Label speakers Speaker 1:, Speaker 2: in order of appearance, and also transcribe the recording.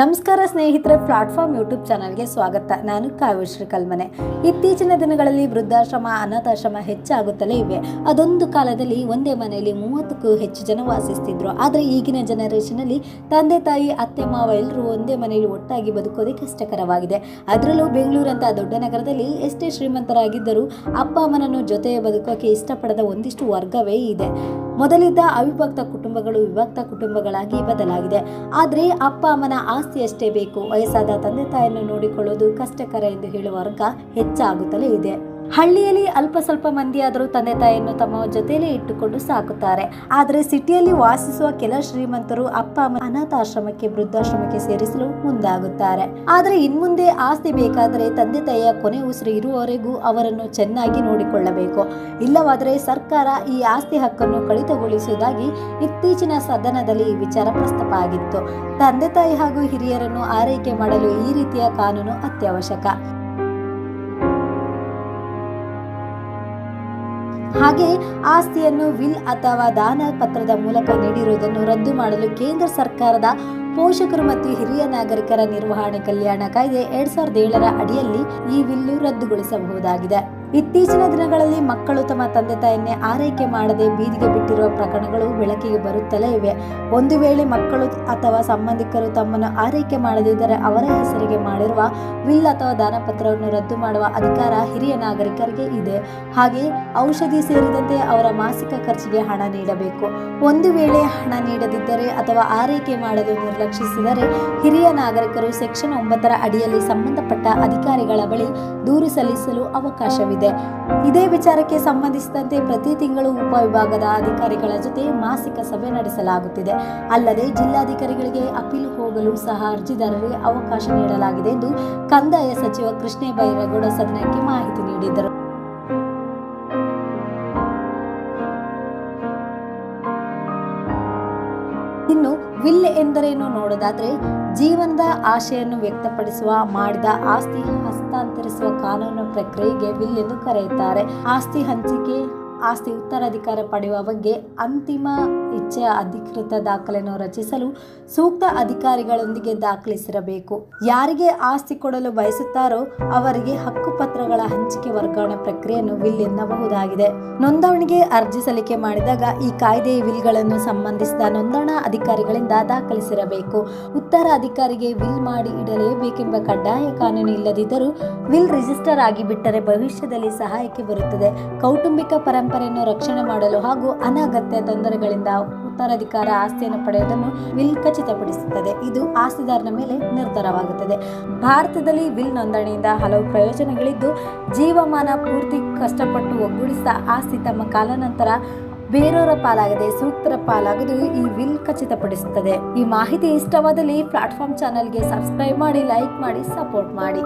Speaker 1: ನಮಸ್ಕಾರ ಸ್ನೇಹಿತರೆ platform YouTube ಚಾನಲ್ಗೆ ಸ್ವಾಗತ. ನಾನು ಕಾವ್ಯಶ್ರೀ ಕಲ್ಮನೆ ಇತ್ತೀಚಿನ ದಿನಗಳಲ್ಲಿ ವೃದ್ಧಾಶ್ರಮ, ಅನಾಥಾಶ್ರಮ ಹೆಚ್ಚಾಗುತ್ತಲೇ ಇವೆ. ಅದೊಂದು ಕಾಲದಲ್ಲಿ ಒಂದೇ ಮನೆಯಲ್ಲಿ ಮೂವತ್ತಕ್ಕೂ ಹೆಚ್ಚು ಜನ ವಾಸಿಸ್ತಿದ್ರು. ಆದರೆ ಈಗಿನ ಜನರೇಷನಲ್ಲಿ ತಂದೆ, ತಾಯಿ, ಅತ್ತೆ, ಮಾವ ಎಲ್ಲರೂ ಒಂದೇ ಮನೆಯಲ್ಲಿ ಒಟ್ಟಾಗಿ ಬದುಕೋದೇ ಕಷ್ಟಕರವಾಗಿದೆ. ಅದರಲ್ಲೂ ಬೆಂಗಳೂರಂಥ ದೊಡ್ಡ ನಗರದಲ್ಲಿ ಎಷ್ಟೇ ಶ್ರೀಮಂತರಾಗಿದ್ದರೂ ಅಪ್ಪ ಅಮ್ಮನನ್ನು ಜೊತೆ ಬದುಕೋಕೆ ಇಷ್ಟಪಡದ ಒಂದಿಷ್ಟು ವರ್ಗವೇ ಇದೆ. ಮೊದಲಿದ್ದ ಅವಿಭಕ್ತ ಕುಟುಂಬಗಳು ವಿಭಕ್ತ ಕುಟುಂಬಗಳಾಗಿ ಬದಲಾಗಿದೆ. ಆದರೆ ಅಪ್ಪ ಅಮ್ಮನ ಆಸ್ತಿಯಷ್ಟೇ ಬೇಕು. ವಯಸ್ಸಾದ ತಂದೆ ತಾಯಿಯನ್ನು ನೋಡಿಕೊಳ್ಳುವುದು ಕಷ್ಟಕರ ಎಂದು ಹೇಳುವ ವರ್ಗ ಹೆಚ್ಚಾಗುತ್ತಲೇ ಇದೆ. ಹಳ್ಳಿಯಲ್ಲಿ ಅಲ್ಪ ಸ್ವಲ್ಪ ಮಂದಿಯಾದರೂ ತಂದೆ ತಾಯಿಯನ್ನು ತಮ್ಮ ಜೊತೆಯಲ್ಲೇ ಇಟ್ಟುಕೊಂಡು ಸಾಕುತ್ತಾರೆ. ಆದರೆ ಸಿಟಿಯಲ್ಲಿ ವಾಸಿಸುವ ಕೆಲ ಶ್ರೀಮಂತರು ಅಪ್ಪ, ಅಮ್ಮ ಅನಾಥಾಶ್ರಮಕ್ಕೆ, ವೃದ್ಧಾಶ್ರಮಕ್ಕೆ ಸೇರಿಸಲು ಮುಂದಾಗುತ್ತಾರೆ. ಆದರೆ ಇನ್ಮುಂದೆ ಆಸ್ತಿ ಬೇಕಾದರೆ ತಂದೆ ತಾಯಿಯ ಕೊನೆ ಉಸಿರು ಇರುವವರೆಗೂ ಅವರನ್ನು ಚೆನ್ನಾಗಿ ನೋಡಿಕೊಳ್ಳಬೇಕು. ಇಲ್ಲವಾದರೆ ಸರ್ಕಾರ ಈ ಆಸ್ತಿ ಹಕ್ಕನ್ನು ಕಡಿತಗೊಳಿಸುವುದಾಗಿ ಇತ್ತೀಚಿನ ಸದನದಲ್ಲಿ ವಿಚಾರ ಪ್ರಸ್ತಾಪ ಆಗಿತ್ತು. ತಂದೆ ತಾಯಿ ಹಾಗೂ ಹಿರಿಯರನ್ನು ಆರೈಕೆ ಮಾಡಲು ಈ ರೀತಿಯ ಕಾನೂನು ಅತ್ಯವಶ್ಯಕ. ಹಾಗೆ ಆಸ್ತಿಯನ್ನು ವಿಲ್ ಅಥವಾ ದಾನ ಪತ್ರದ ಮೂಲಕ ನೀಡಿರುವುದನ್ನು ರದ್ದು ಮಾಡಲು ಕೇಂದ್ರ ಸರ್ಕಾರದ ಪೋಷಕರು ಮತ್ತು ಹಿರಿಯ ನಾಗರಿಕರ ನಿರ್ವಹಣೆ ಕಲ್ಯಾಣ ಕಾಯ್ದೆ ಎರಡ್ ಸಾವಿರದ ಏಳರ ಅಡಿಯಲ್ಲಿ ಈ ವಿಲ್ಲು ರದ್ದುಗೊಳಿಸಬಹುದಾಗಿದೆ. ಇತ್ತೀಚಿನ ದಿನಗಳಲ್ಲಿ ಮಕ್ಕಳು ತಮ್ಮ ತಂದೆ ತಾಯಿಯನ್ನೇ ಆರೈಕೆ ಮಾಡದೆ ಬೀದಿಗೆ ಬಿಟ್ಟಿರುವ ಪ್ರಕರಣಗಳು ಬೆಳಕಿಗೆ ಬರುತ್ತಲೇ ಇವೆ. ಒಂದು ವೇಳೆ ಮಕ್ಕಳು ಅಥವಾ ಸಂಬಂಧಿಕರು ತಮ್ಮನ್ನು ಆರೈಕೆ ಮಾಡದಿದ್ದರೆ ಅವರ ಹೆಸರಿಗೆ ಮಾಡಿರುವ ವಿಲ್ ಅಥವಾ ದಾನಪತ್ರವನ್ನು ರದ್ದು ಮಾಡುವ ಅಧಿಕಾರ ಹಿರಿಯ ನಾಗರಿಕರಿಗೆ ಇದೆ. ಹಾಗೆ ಔಷಧಿ ಸೇರಿದಂತೆ ಅವರ ಮಾಸಿಕ ಖರ್ಚಿಗೆ ಹಣ ನೀಡಬೇಕು. ಒಂದು ವೇಳೆ ಹಣ ನೀಡದಿದ್ದರೆ ಅಥವಾ ಆರೈಕೆ ಮಾಡಲು ನಿರ್ಲಕ್ಷಿಸಿದರೆ ಹಿರಿಯ ನಾಗರಿಕರು ಸೆಕ್ಷನ್ ಒಂಬತ್ತರ ಅಡಿಯಲ್ಲಿ ಸಂಬಂಧಪಟ್ಟ ಅಧಿಕಾರಿಗಳ ಬಳಿ ದೂರು ಸಲ್ಲಿಸಲು ಅವಕಾಶವಿದೆ. ಇದೇ ವಿಚಾರಕ್ಕೆ ಸಂಬಂಧಿಸಿದಂತೆ ಪ್ರತಿ ತಿಂಗಳು ಉಪವಿಭಾಗದ ಅಧಿಕಾರಿಗಳ ಜೊತೆ ಮಾಸಿಕ ಸಭೆ ನಡೆಸಲಾಗುತ್ತಿದೆ. ಅಲ್ಲದೆ ಜಿಲ್ಲಾಧಿಕಾರಿಗಳಿಗೆ ಅಪೀಲ್ ಹೋಗಲು ಸಹ ಅರ್ಜಿದಾರರಿಗೆ ಅವಕಾಶ ನೀಡಲಾಗಿದೆ ಎಂದು ಕಂದಾಯ ಸಚಿವ ಕೃಷ್ಣೇ ಬೈರೇಗೌಡ ಸದನಕ್ಕೆ ಮಾಹಿತಿ ನೀಡಿದರು. ಇನ್ನು ವಿಲ್ ಎಂದರೇನು ನೋಡೋದಾದ್ರೆ ಜೀವನದ ಆಶೆಯನ್ನು ವ್ಯಕ್ತಪಡಿಸುವ, ಮಾಡಿದ ಆಸ್ತಿ ಹಸ್ತಾಂತರಿಸುವ ಕಾನೂನು ಪ್ರಕ್ರಿಯೆಗೆ ವಿಲ್ ಎಂದು ಕರೆಯುತ್ತಾರೆ. ಆಸ್ತಿ ಹಂಚಿಕೆ, ಆಸ್ತಿ ಉತ್ತರಾಧಿಕಾರ ಪಡೆಯುವ ಬಗ್ಗೆ ಅಂತಿಮ ಇಚ್ಛೆಯ ಅಧಿಕೃತ ದಾಖಲೆಯನ್ನು ರಚಿಸಲು ಸೂಕ್ತ ಅಧಿಕಾರಿಗಳೊಂದಿಗೆ ದಾಖಲಿಸಿರಬೇಕು. ಯಾರಿಗೆ ಆಸ್ತಿ ಕೊಡಲು ಬಯಸುತ್ತಾರೋ ಅವರಿಗೆ ಹಕ್ಕುಪತ್ರಗಳ ಹಂಚಿಕೆ ವರ್ಗಾವಣೆ ಪ್ರಕ್ರಿಯೆಯನ್ನು ವಿಲ್ ಎನ್ನಬಹುದಾಗಿದೆ. ನೋಂದಣಿಗೆ ಅರ್ಜಿ ಸಲ್ಲಿಕೆ ಮಾಡಿದಾಗ ಈ ಕಾಯ್ದೆಯ ವಿಲ್ಗಳನ್ನು ಸಂಬಂಧಿಸಿದ ನೋಂದಣಾ ಅಧಿಕಾರಿಗಳಿಂದ ದಾಖಲಿಸಿರಬೇಕು. ಉತ್ತರಾಧಿಕಾರಿಗೆ ವಿಲ್ ಮಾಡಿ ಇಡಲೇಬೇಕೆಂಬ ಕಡ್ಡಾಯ ಕಾನೂನು ಇಲ್ಲದಿದ್ದರೂ ವಿಲ್ ರಿಜಿಸ್ಟರ್ ಆಗಿಬಿಟ್ಟರೆ ಭವಿಷ್ಯದಲ್ಲಿ ಸಹಾಯಕ್ಕೆ ಬರುತ್ತದೆ. ಕೌಟುಂಬಿಕ ಪರಂಪರೆಯನ್ನು ರಕ್ಷಣೆ ಮಾಡಲು ಹಾಗೂ ಅನಗತ್ಯ ತೊಂದರೆಗಳಿಂದ ಉತ್ತರಾಧಿಕಾರ ಆಸ್ತಿಯನ್ನು ಪಡೆಯುವುದನ್ನು ವಿಲ್ ಖಚಿತಪಡಿಸುತ್ತದೆ. ಇದು ಆಸ್ತಿದಾರನ ಮೇಲೆ ನಿರ್ಧಾರವಾಗುತ್ತದೆ. ಭಾರತದಲ್ಲಿ ವಿಲ್ ನೋಂದಣಿಯಿಂದ ಹಲವು ಪ್ರಯೋಜನಗಳಿದ್ದು, ಜೀವಮಾನ ಪೂರ್ತಿ ಕಷ್ಟಪಟ್ಟು ಒಗ್ಗೂಡಿಸಿದ ಆಸ್ತಿ ತಮ್ಮ ಕಾಲಾನಂತರ ಬೇರೆಯವರ ಪಾಲಾಗದೆ ಸೂಕ್ತರ ಪಾಲಾಗದು ಈ ವಿಲ್ ಖಚಿತಪಡಿಸುತ್ತದೆ. ಈ ಮಾಹಿತಿ ಇಷ್ಟವಾದಲ್ಲಿ ಪ್ಲಾಟ್ಫಾರ್ಮ್ ಚಾನಲ್ಗೆ ಸಬ್ಸ್ಕ್ರೈಬ್ ಮಾಡಿ, ಲೈಕ್ ಮಾಡಿ, ಸಪೋರ್ಟ್ ಮಾಡಿ.